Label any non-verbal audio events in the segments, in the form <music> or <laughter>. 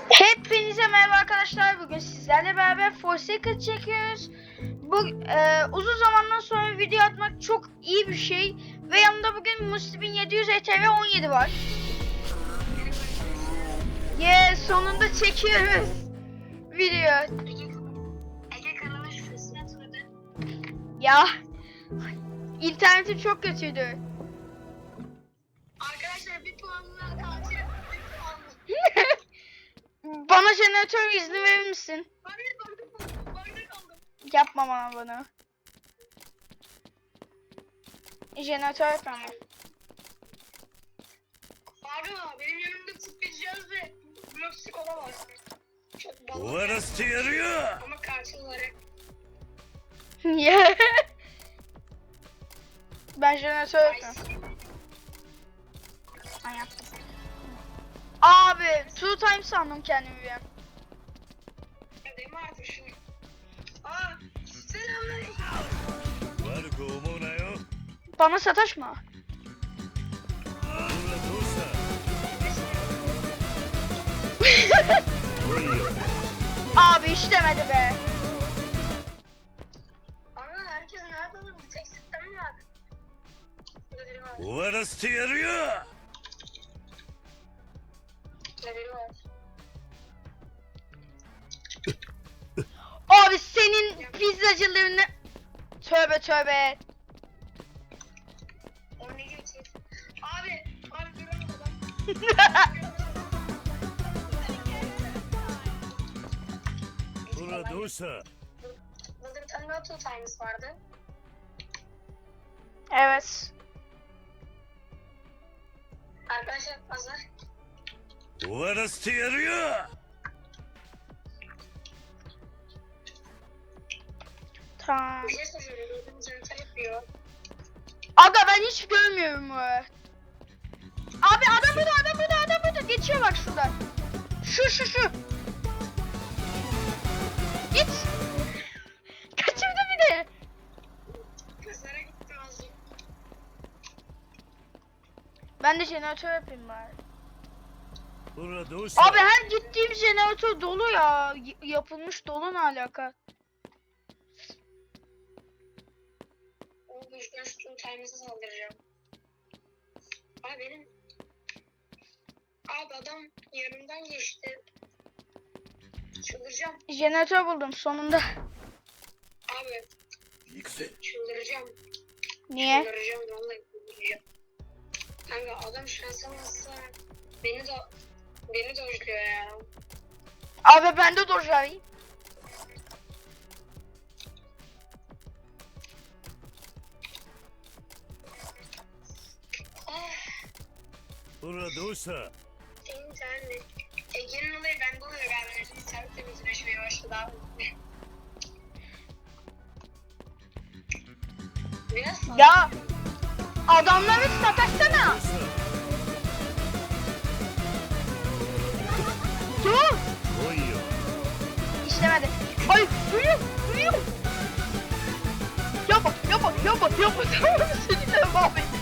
Hepinize merhaba arkadaşlar. Bugün sizlerle beraber Forsaken çekiyoruz. Bu e, uzun zamandan sonra video atmak çok iyi bir şey. Ve yanımda bugün Muslim 700 ETV 17 var. Yeah, sonunda çekiyoruz <laughs> video. Ege kanalı hatırladı. Ya internetim çok kötüydü. Bana jeneratör izni verir misin? Hayır Yapma bana bunu. Jeneratör yapma. Abi benim yanımda tıklayacağız ve blokçuk olamaz. Çok ballı. Orası yarıyor. Ama karşı olarak. Niye? ben jeneratör yapıyorum. Ay yaptım. Abi two time sandım kendimi ben. Değil mi artık şunu? Aa selamünaleyküm. Bana sataşma. <laughs> Abi hiç demedi be. Orası yarıyor. Abi senin pizzacılığını... Tövbe tövbe. Abi, abi duran. Burada olsa. Burada bir tane daha vardı. Evet. Arkadaşlar fazla. Orası yarıyor. Tamam. Bir şey soruyorum. Aga ben hiç görmüyorum o. Abi adam burada adam burada adam burada geçiyor bak şuradan. Şu şu şu. Git. Kaçırdı bir de. Kızlara gitti azıcık. Ben de jeneratör yapayım bari. Burada. Abi her gittiğim jeneratör dolu ya. Y- yapılmış dolu ne alaka? düşmüştüm termisi saldıracağım. Abi benim abi adam yanımdan geçti. Çıldıracağım. Jeneratör buldum sonunda. Abi. Çıldıracağım. Niye? Çıldıracağım vallahi. Kanka adam şansa nasıl beni de beni dojluyor ya. Abi ben de dojlayayım. Producer. İnternet. Ege'nin olayı ben bunu öğrendim. İnternet de bizi meşgul başladı abi. Biraz Ya adamları sataşsana. Dur. Oyun. İşlemedi. Ay duyuyor duyuyor. Yapma yapma yapma yapma. Tamam <laughs> seni devam et.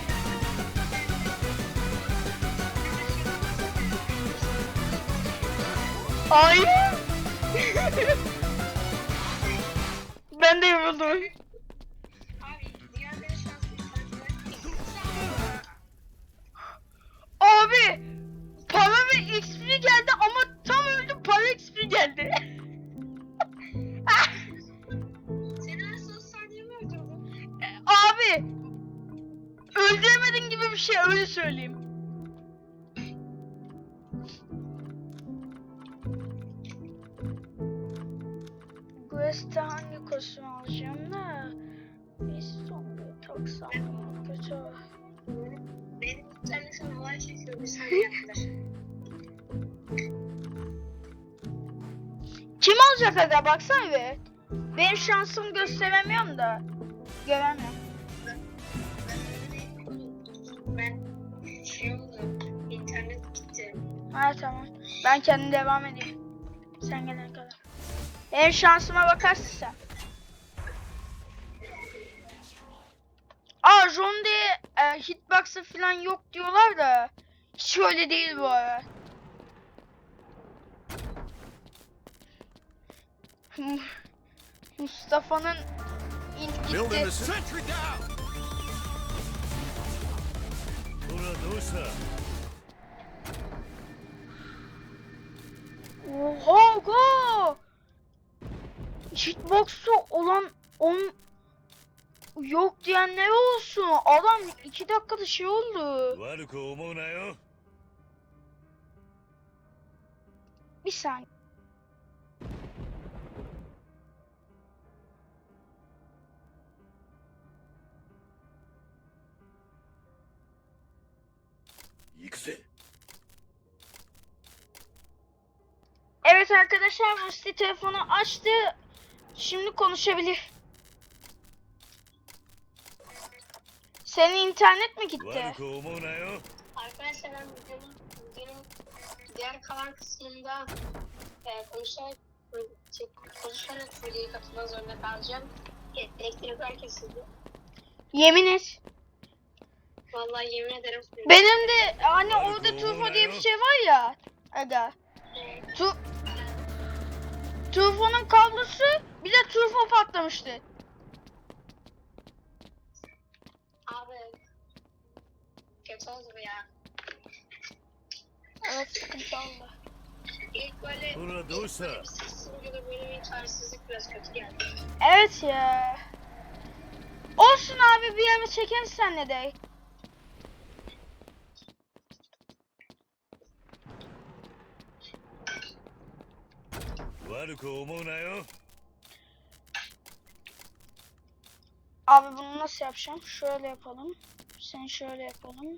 Ay. ben de yoruldum. Abi para ve XP geldi ama tam öldüm para XP geldi. Abi öldüremedin gibi bir şey öyle söyleyeyim. Quest'te hangi kostüm alacağım da Neyse sonra taksam mı kötü. Benim internet şu an olay çekiyor bir saniye. Kim olacak aga baksana bir. Benim şansımı gösteremiyorum da. Göremiyorum. Ben şey oldu. internet gitti. Ha tamam. Ben kendim devam edeyim. Sen kadar. Eğer şansıma bakarsa. Aa Ronde e, hitbox'ı falan yok diyorlar da hiç öyle değil bu ara. Mustafa'nın int gitti. Oha go! Cheatbox'u olan on yok diyen ne olsun? Adam iki dakikada şey oldu. Bir saniye. Evet arkadaşlar Rusty telefonu açtı. Şimdi konuşabilir. Senin internet mi gitti? Arkadaşlar ben videonun, videonun diğer kalan kısmında e, konuşarak konuşarak videoya katılmak zorunda kalacağım. E, elektrik herkes Yemin et. Vallahi yemin ederim. Benim de hani orada Tufo diye bir şey var ya. Ada. Tu Turfonun kablosu bir de turfo patlamıştı. Abi kötü oldu ya. Evet sıkıntı oldu. İlk böyle Burada ilk. Evet ya. Olsun abi bir yere çekelim senle de. 悪く思うなよ Abi bunu nasıl yapacağım? Şöyle yapalım. Sen şöyle yapalım.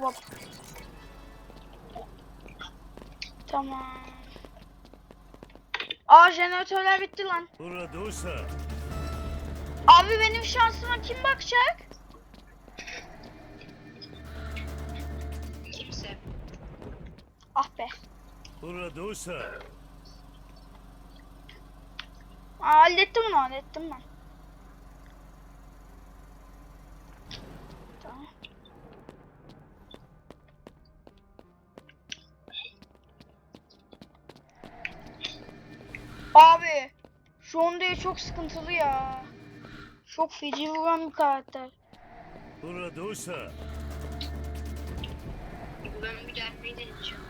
Hop. Tamam. Aa jeneratörler bitti lan. ほらどうした Abi benim şansıma kim bakacak? Kimse. Ah be. ほらどうした Aa, hallettim onu hallettim ben. Abi şu Honda'ya çok sıkıntılı ya. Çok feci vuran bir karakter. Burada olsa. Ben bir gelmeyi deneyeceğim.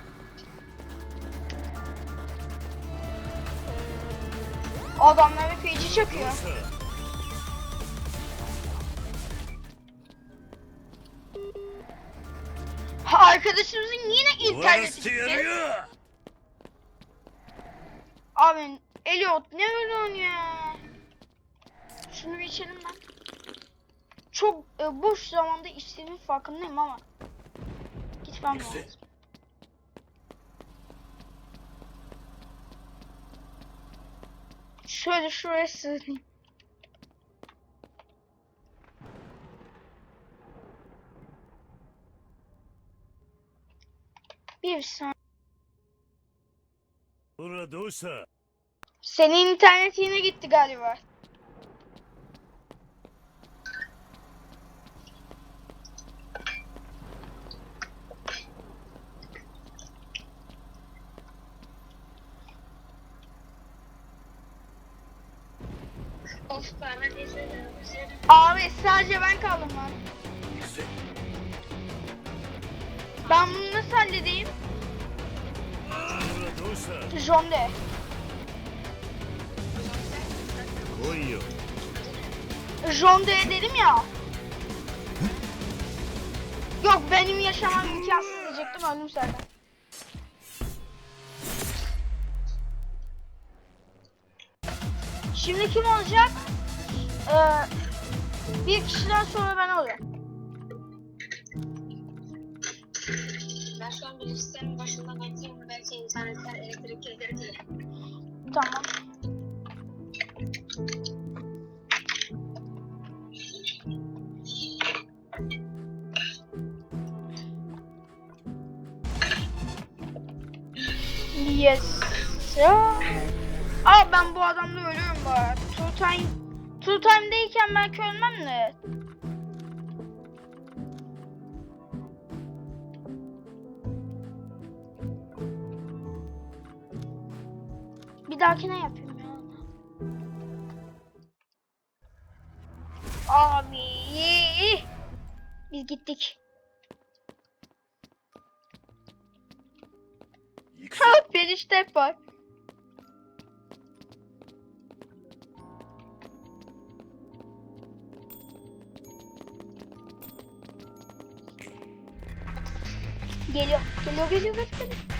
Adamlar bir feci çakıyor. Ha, arkadaşımızın yine interneti gitti. Abi Elliot ne öyle ya? Şunu bir içelim ben. Çok e, boş zamanda içtiğimin farkındayım ama. Gitmem lazım. şöyle şuraya sığınayım. Bir saniye. Burada olsa. Senin internet yine gitti galiba. Of bana desene. Abi sadece ben kaldım lan. Ben bunu nasıl halledeyim? Jonde. Jonde'ye dedim ya. Yok benim yaşamam imkansız diyecektim öldüm senden. Şimdi kim olacak? Ee, bir kişiden sonra ben olacağım. Ben şu an sistemin başında bekliyorum. Belki internetler elektrik gelir diye. Tamam. Yes. Ya. Aa ben bu adamla var. Two time, two time'deyken belki ölmem de. Bir dahakine yapayım ya. Abi. Biz gittik. Ha bir perişte var. Geliyor, geliyor, geliyor, geliyor. geliyor.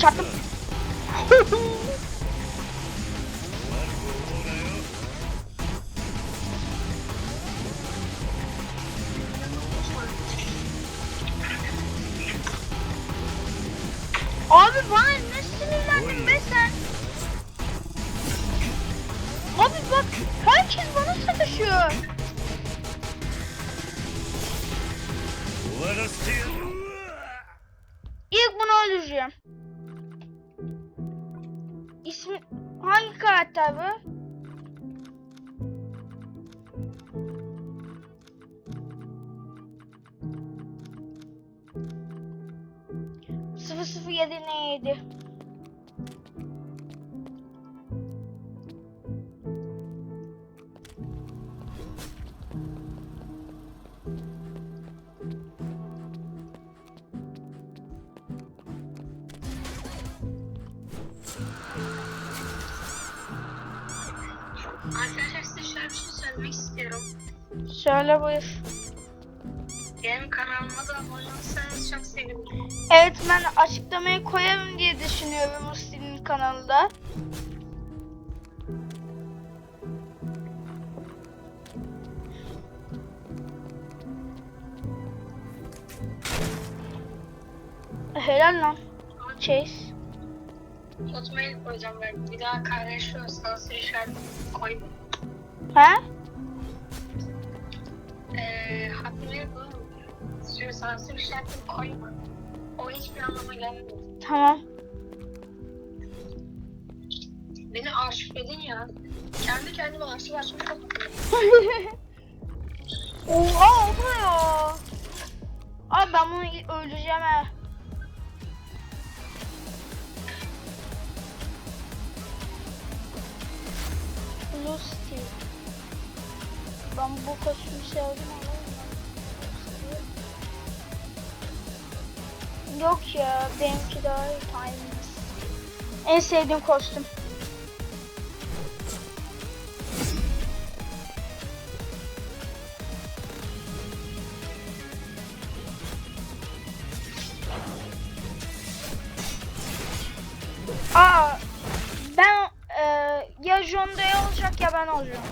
Çarptım. <laughs> 007 neydi? Size şöyle şey söylemek istiyorum. Söyle buyur. Benim kanalıma da abone olsanız çok sevinirim. Evet ben açıklamayı koyarım diye düşünüyorum Muslim'in kanalında. Helal lan. Chase. Hotmail koyacağım ben. Bir daha kardeşiyorsanız işaret koyma. He? Eee Hotmail bu. Sansür işaretini koyma. O hiçbir anlama gelmiyor. Tamam. Beni arşivledin ya. Kendi kendime arşiv açmış. <laughs> Oha o ne ya? Abi ben bunu öldüreceğim he. Steel. Ben bu kostümü sevdim Yok ya benimki daha iyi Timeless. En sevdiğim kostüm. Aa ben e, ya Jonday olacak ya ben olacağım.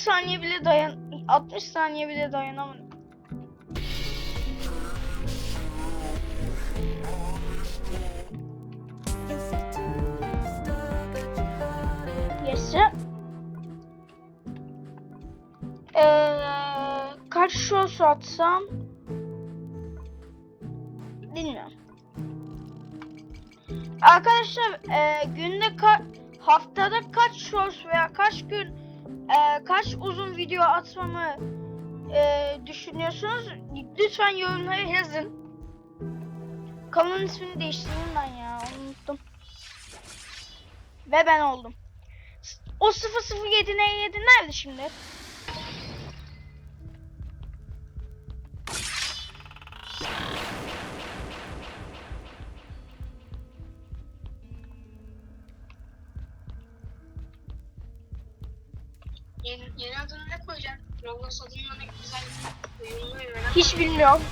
Saniye bile dayan 60 saniye bile dayanamadım. Sir. Ee, kaç şos atsam bilmiyorum. Arkadaşlar e, günde ka- haftada kaç şos veya kaç gün e, kaç uzun video atmamı e, düşünüyorsunuz? Lütfen yorumlara yazın. Kanalın ismini değiştirdim ben ya unuttum. Ve ben oldum. O 007 ne 7 nerede şimdi? Yeni, adını ne koyacaksın? Roblox adını ne güzel uyumlu Hiç bilmiyorum.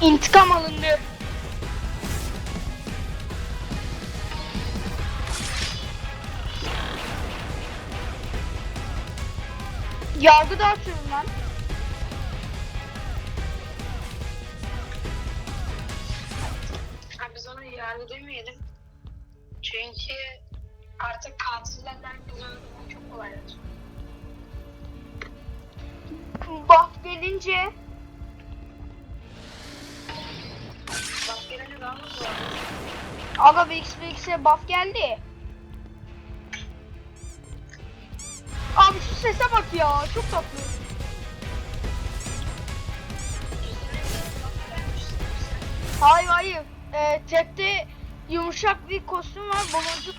İntikam alındı. Yargı dağıtıyorum lan. Ha, biz ona yargı demeyelim. Çünkü artık katillerden herkes öldürmek çok kolay. buff gelince Bak gelene daha mı var? Aga BX BX'e buff geldi. Abi şu sese bak ya çok tatlı. Hayır hayır. Ee, yumuşak bir kostüm var. Baloncuk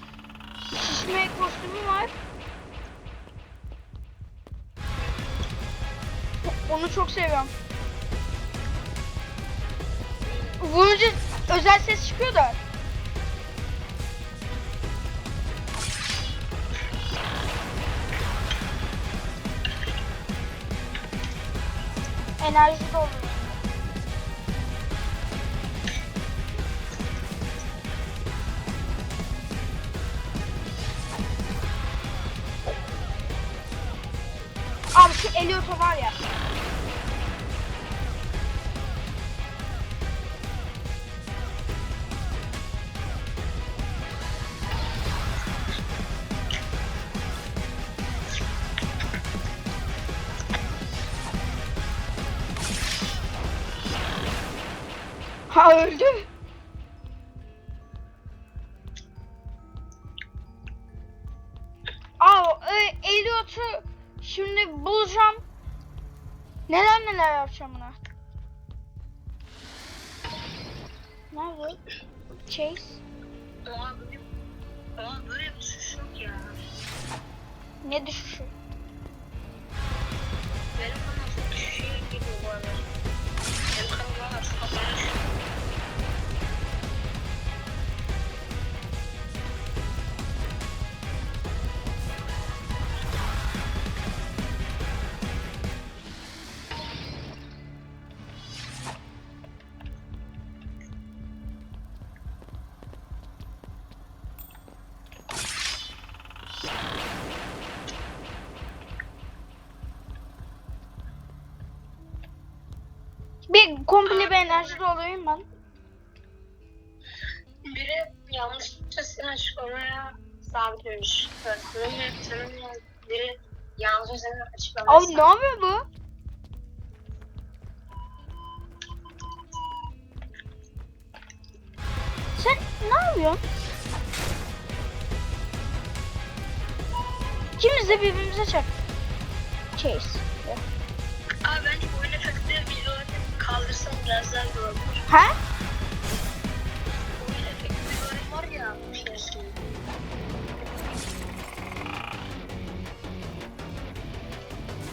şişme kostümü var. Onu çok seviyorum. Vurunca özel ses çıkıyor da. Enerji dolu. Abi şu Elliot'a var ya. Neler yapacağım buna. Nerede? Chase. Oha böyle, oha ya. Ne düşüşü? Benim çok düşüşe gidiyor bu arada. Benim kanal valla çok komple bir enerji dolayım ben. Biri yanlışlıkla seni açıklamaya sabitlemiş. Tanımlayan biri yalnız üzerine açıklamaya Abi ne yapıyor bu? Sen ne yapıyorsun? İkimiz de birbirimize çak. Chase. Abi bence kaldırsam biraz daha iyi olur. Ha? Oyun efekti videoları var ya. Şey,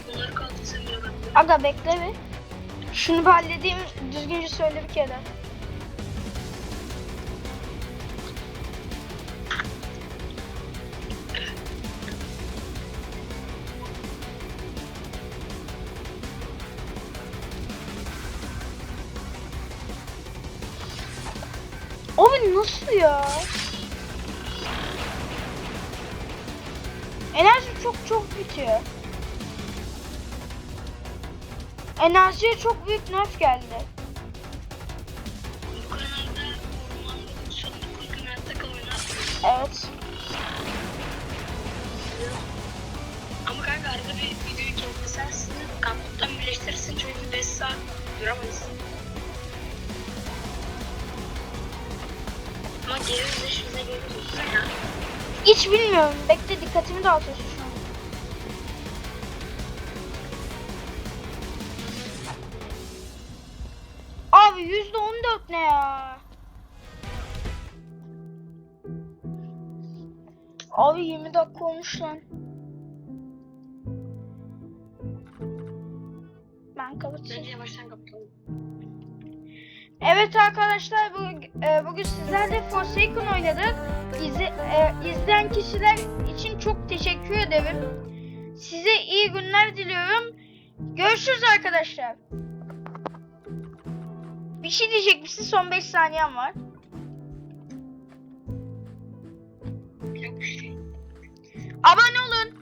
Bunları kaldırsam iyi olur. Aga bekle bir. Şunu bir halledeyim. Düzgünce söyle bir kere. Enerjiye çok büyük nerf geldi. Evet. Ama kanka arada bir videoyu kesersin, kamputtan birleştirirsin çünkü 5 saat duramayız. Ama geri bize geri ya. Hiç bilmiyorum. Bekle dikkatimi dağıtıyorsun Abi 20 dakika olmuş lan. Ben kapatayım. Bence yavaştan kapatalım. Evet arkadaşlar bu, e, bugün sizlerle Forsaken oynadık. İzle, e, izleyen kişiler için çok teşekkür ederim. Size iyi günler diliyorum. Görüşürüz arkadaşlar. Bir şey diyecek misin? Son 5 saniyem var. Abone olun.